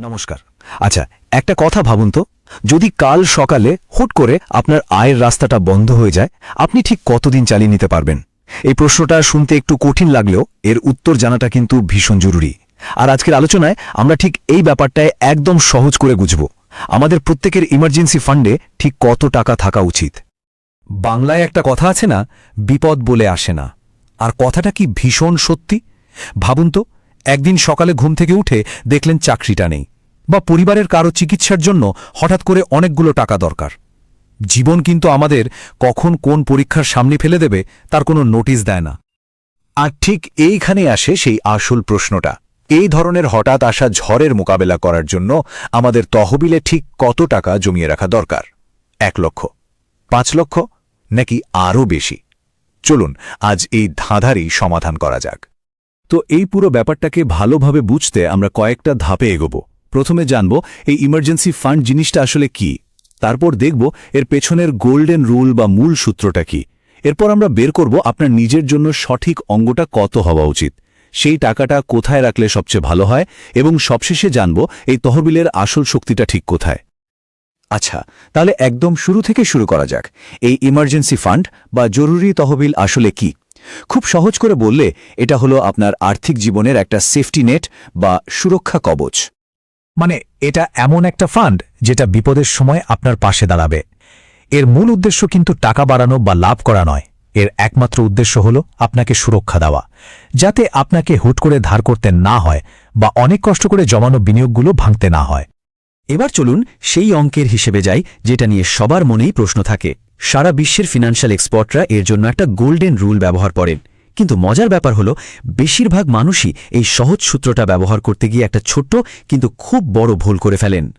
নমস্কার। আচ্ছা একটা কথা ভাবুন তো। যদি কাল সকালে হুট করে আপনার আয়ের রাস্তাটা বন্ধ হয়ে যায়, আপনি ঠিক কতদিন চালিয়ে নিতে পারবেন? এই প্রশ্নটা শুনতে একটু কঠিন লাগলেও এর উত্তর জানাটা কিন্তু ভীষণ জরুরি। আর আজকের আলোচনায় আমরা ঠিক এই ব্যাপারটায় একদম সহজ করে বুঝব আমাদের প্রত্যেকের ইমার্জেন্সি ফান্ডে ঠিক কত টাকা থাকা উচিত? বাংলায় একটা কথা আছে না, বিপদ বলে আসে না। আর কথাটা কি ভীষণ সত্যি? ভাবুন তো, একদিন সকালে ঘুম থেকে উঠে দেখলেন চাকরিটা নেই। বা পরিবারের কারও চিকিৎসার জন্য হঠাৎ করে অনেকগুলো টাকা দরকার। জীবন কিন্তু আমাদের কখন কোন পরীক্ষার সামনে ফেলে দেবে তার কোনো নোটিশ দেয় না। আর ঠিক এইখানে আসে সেই আসল প্রশ্নটা। এই ধরনের হঠাৎ আসা ঝড়ের মোকাবেলা করার জন্য আমাদের তহবিলে ঠিক কত টাকা জমিয়ে রাখা দরকার? এক লক্ষ, পাঁচ লক্ষ, নাকি আরও বেশি? চলুন, আজ এই ধাঁধারই সমাধান করা যাক। তো এই পুরো ব্যাপারটাকে ভালোভাবে বুঝতে আমরা কয়েকটা ধাপে এগোব। প্রথমে জানব এই ইমার্জেন্সি ফান্ড জিনিসটা আসলে কি। তারপর দেখব এর পেছনের গোল্ডেন রুল বা মূল সূত্রটা কি। এরপর আমরা বের করব আপনার নিজের জন্য সঠিক অঙ্গটা কত হওয়া উচিত। সেই টাকাটা কোথায় রাখলে সবচেয়ে ভালো হয় এবং সবশেষে জানব এই তহবিলের আসল শক্তিটা ঠিক কোথায়। আচ্ছা তাহলে একদম শুরু থেকে শুরু করা যাক। এই ইমার্জেন্সি ফান্ড বা জরুরি তহবিল আসলে কি? খুব সহজ করে বললে এটা হলো আপনার আর্থিক জীবনের একটা সেফটি নেট বা সুরক্ষা কবচ। মানে এটা এমন একটা ফান্ড যেটা বিপদের সময় আপনার পাশে দাঁড়াবে। এর মূল উদ্দেশ্য কিন্তু টাকা বাড়ানো বা লাভ করা নয়। এর একমাত্র উদ্দেশ্য হল আপনাকে সুরক্ষা দেওয়া। যাতে আপনাকে হুট করে ধার করতে না হয় বা অনেক কষ্ট করে জমানো বিনিয়োগগুলো ভাঙতে না হয়। এবার চলুন সেই অঙ্কের হিসেবে যাই, যেটা নিয়ে সবার মনেই প্রশ্ন থাকে। সারা বিশ্বের ফিনান্সিয়াল এক্সপার্টরা এর জন্য একটা গোল্ডেন রুল ব্যবহার করেন। কিন্তু মজার ব্যাপার হলো, বেশিরভাগ মানুষই এই সহজ সূত্রটা ব্যবহার করতে গিয়ে একটা ছোট্ট কিন্তু খুব বড় ভুল করে ফেলেন।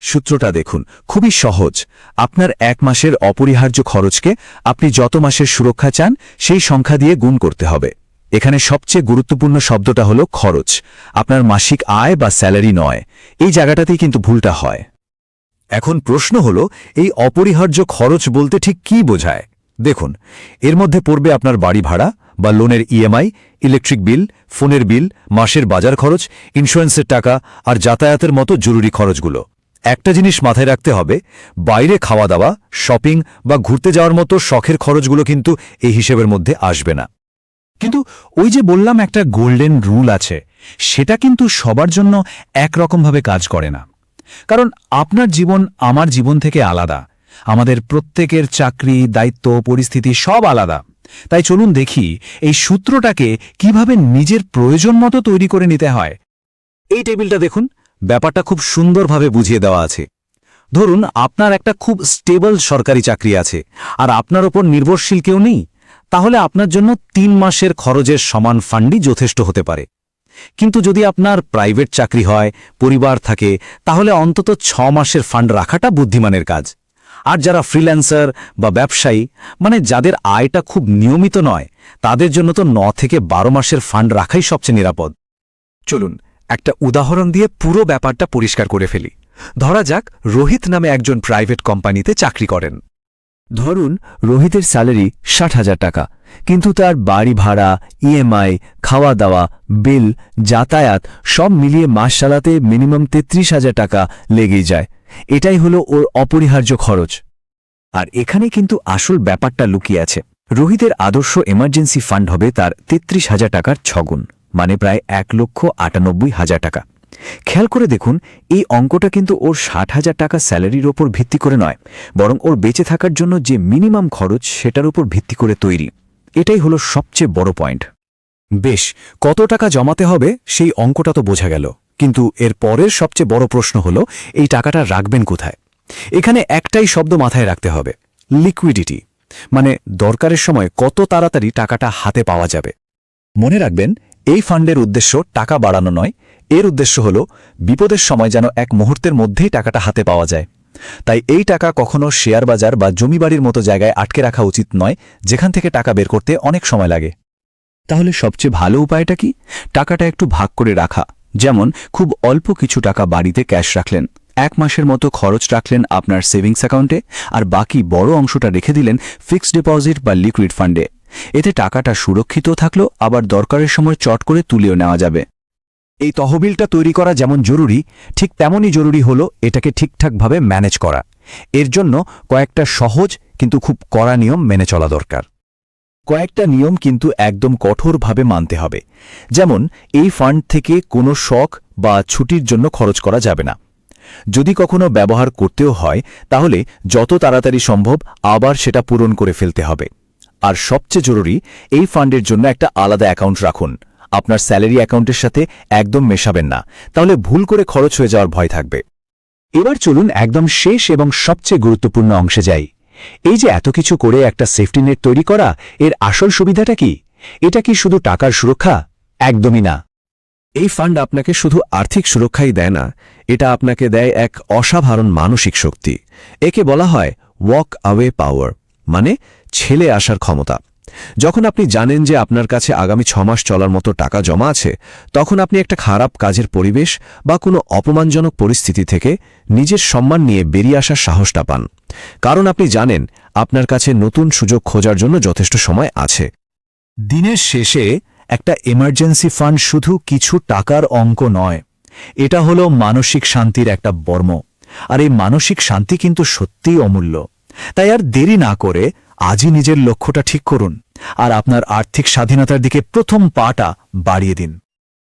সূত্রটা দেখুন, খুবই সহজ। আপনার এক মাসের অপরিহার্য খরচকে আপনি যত মাসের সুরক্ষা চান, সেই সংখ্যা দিয়ে গুণ করতে হবে। এখানে সবচেয়ে গুরুত্বপূর্ণ শব্দটা হলো খরচ। আপনার মাসিক আয় বা স্যালারি নয়। এই জায়গাটাতেই কিন্তু ভুলটা হয়। এখন প্রশ্ন হলো, এই অপরিহার্য খরচ বলতে ঠিক কি বোঝায়? দেখুন, এর মধ্যে পড়বে আপনার বাড়ি ভাড়া বা লোনের ইএমআই ইলেকট্রিক বিল ফোনের বিল মাসের বাজার খরচ ইন্স্যুরেন্সের টাকা আর যাতায়াতের মতো জরুরি খরচগুলো। একটা জিনিস মাথায় রাখতে হবে, বাইরে খাওয়া দাওয়া শপিং বা ঘুরতে যাওয়ার মতো শখের খরচগুলো কিন্তু এই হিসেবের মধ্যে আসবে না। কিন্তু ওই যে বললাম একটা গোল্ডেন রুল আছে, সেটা কিন্তু সবার জন্য একরকমভাবে কাজ করে না। কারণ আপনার জীবন আমার জীবন থেকে আলাদা, আমাদের প্রত্যেকের চাকরি, দায়িত্ব, পরিস্থিতি সব আলাদা। তাই চলুন দেখি এই সূত্রটাকে কীভাবে নিজের প্রয়োজন মতো তৈরি করে নিতে হয়। এই টেবিলটা দেখুন, ব্যাপারটা খুব সুন্দরভাবে বুঝিয়ে দেওয়া আছে। ধরুন, আপনার একটা খুব স্টেবল সরকারি চাকরি আছে, আর আপনার ওপর নির্ভরশীল কেউ নেই, তাহলে আপনার জন্য তিন মাসের খরচের সমান ফান্ডই যথেষ্ট হতে পারে। কিন্তু যদি আপনার প্রাইভেট চাকরি হয়, পরিবার থাকে, তাহলে অন্তত ছ মাসের ফান্ড রাখাটা বুদ্ধিমানের কাজ। আর যারা ফ্রিল্যান্সার বা ব্যবসায়ী মানে যাদের আয়টা খুব নিয়মিত নয়, তাদের জন্য তো ন থেকে বারো মাসের ফান্ড রাখাই সবচেয়ে নিরাপদ। চলুন, একটা উদাহরণ দিয়ে পুরো ব্যাপারটা পরিষ্কার করে ফেলি। ধরা যাক, রোহিত নামে একজন প্রাইভেট কোম্পানিতে চাকরি করেন। ধরুন, রোহিতের স্যালারি ষাট হাজার টাকা, কিন্তু তার বাড়ি ভাড়া ইএমআই খাওয়া দাওয়া বিল যাতায়াত সব মিলিয়ে মাস চালাতে মিনিমাম তেত্রিশ হাজার টাকা লেগেই যায়। এটাই হলো ওর অপরিহার্য খরচ। আর এখানে কিন্তু আসল ব্যাপারটা লুকিয়ে আছে। রোহিতের আদর্শ এমার্জেন্সি ফান্ড হবে তার তেত্রিশ হাজার টাকার ছগুণ মানে প্রায় এক লক্ষ আটানব্বই হাজার টাকা। খেয়াল করে দেখুন, এই অঙ্কটা কিন্তু ওর ষাট হাজার টাকা স্যালারির ওপর ভিত্তি করে নয়, বরং ওর বেঁচে থাকার জন্য যে মিনিমাম খরচ সেটার উপর ভিত্তি করে তৈরি। এটাই হলো সবচেয়ে বড় পয়েন্ট। বেশ, কত টাকা জমাতে হবে সেই অঙ্কটা তো বোঝা গেল। কিন্তু এর পরের সবচেয়ে বড় প্রশ্ন হলো, এই টাকাটা রাখবেন কোথায়? এখানে একটাই শব্দ মাথায় রাখতে হবে লিকুইডিটি মানে দরকারের সময় কত তাড়াতাড়ি টাকাটা হাতে পাওয়া যাবে। মনে রাখবেন, এই ফান্ডের উদ্দেশ্য টাকা বাড়ানো নয়, এর উদ্দেশ্য হল বিপদের সময় যেন এক মুহূর্তের মধ্যেই টাকাটা হাতে পাওয়া যায়। তাই এই টাকা কখনো শেয়ার বাজার বা জমিবাড়ির মতো জায়গায় আটকে রাখা উচিত নয়, যেখান থেকে টাকা বের করতে অনেক সময় লাগে। তাহলে সবচেয়ে ভালো উপায়টা কি? টাকাটা একটু ভাগ করে রাখা যেমন, খুব অল্প কিছু টাকা বাড়িতে ক্যাশ রাখলেন, এক মাসের মতো খরচ রাখলেন আপনার সেভিংস অ্যাকাউন্টে, আর বাকি বড় অংশটা রেখে দিলেন ফিক্সড ডিপোজিট বা লিকুইড ফান্ডে। এতে টাকাটা সুরক্ষিত থাকল, আবার দরকারের সময় চট করে তুলেও নেওয়া যাবে। এই তহবিলটা তৈরি করা যেমন জরুরি, ঠিক তেমনই জরুরি হলো এটাকে ঠিকঠাকভাবে ম্যানেজ করা। এর জন্য কয়েকটা সহজ কিন্তু খুব কড়া নিয়ম মেনে চলা দরকার। কয়েকটা নিয়ম কিন্তু একদম কঠোরভাবে মানতে হবে। যেমন, এই ফান্ড থেকে কোনো শখ বা ছুটির জন্য খরচ করা যাবে না। যদি কখনো ব্যবহার করতেও হয়, তাহলে যত তাড়াতাড়ি সম্ভব আবার সেটা পূরণ করে ফেলতে হবে। আর সবচেয়ে জরুরি, এই ফান্ডের জন্য একটা আলাদা অ্যাকাউন্ট রাখুন। আপনার স্যালারি অ্যাকাউন্টের সাথে একদম মেশাবেন না। তাহলে ভুল করে খরচ হয়ে যাওয়ার ভয় থাকবে। এবার চলুন একদম শেষ এবং সবচেয়ে গুরুত্বপূর্ণ অংশে যাই। এই যে এত কিছু করে একটা সেফটি নেট তৈরি করা, এর আসল সুবিধাটা কি? এটা কি শুধু টাকার সুরক্ষা? একদমই না। এই ফান্ড আপনাকে শুধু আর্থিক সুরক্ষাই দেয় না, এটা আপনাকে দেয় এক অসাধারণ মানসিক শক্তি। একে বলা হয় ওয়াক আওয়ে পাওয়ার মানে ছেলে আসার ক্ষমতা। যখন আপনি জানেন যে আপনার কাছে আগামী ছমাস চলার মতো টাকা জমা আছে, তখন আপনি একটা খারাপ কাজের পরিবেশ বা কোনো অপমানজনক পরিস্থিতি থেকে নিজের সম্মান নিয়ে বেরিয়ে আসার সাহসটা পান। কারণ আপনি জানেন, আপনার কাছে নতুন সুযোগ খোঁজার জন্য যথেষ্ট সময় আছে। দিনের শেষে একটা এমার্জেন্সি ফান্ড শুধু কিছু টাকার অঙ্ক নয়, এটা হলো মানসিক শান্তির একটা বর্ম। আর এই মানসিক শান্তি কিন্তু সত্যিই অমূল্য। তাই আর দেরি না করে আজই নিজের লক্ষ্যটা ঠিক করুন। আর আপনার আর্থিক স্বাধীনতার দিকে প্রথম পাটা বাড়িয়ে দিন।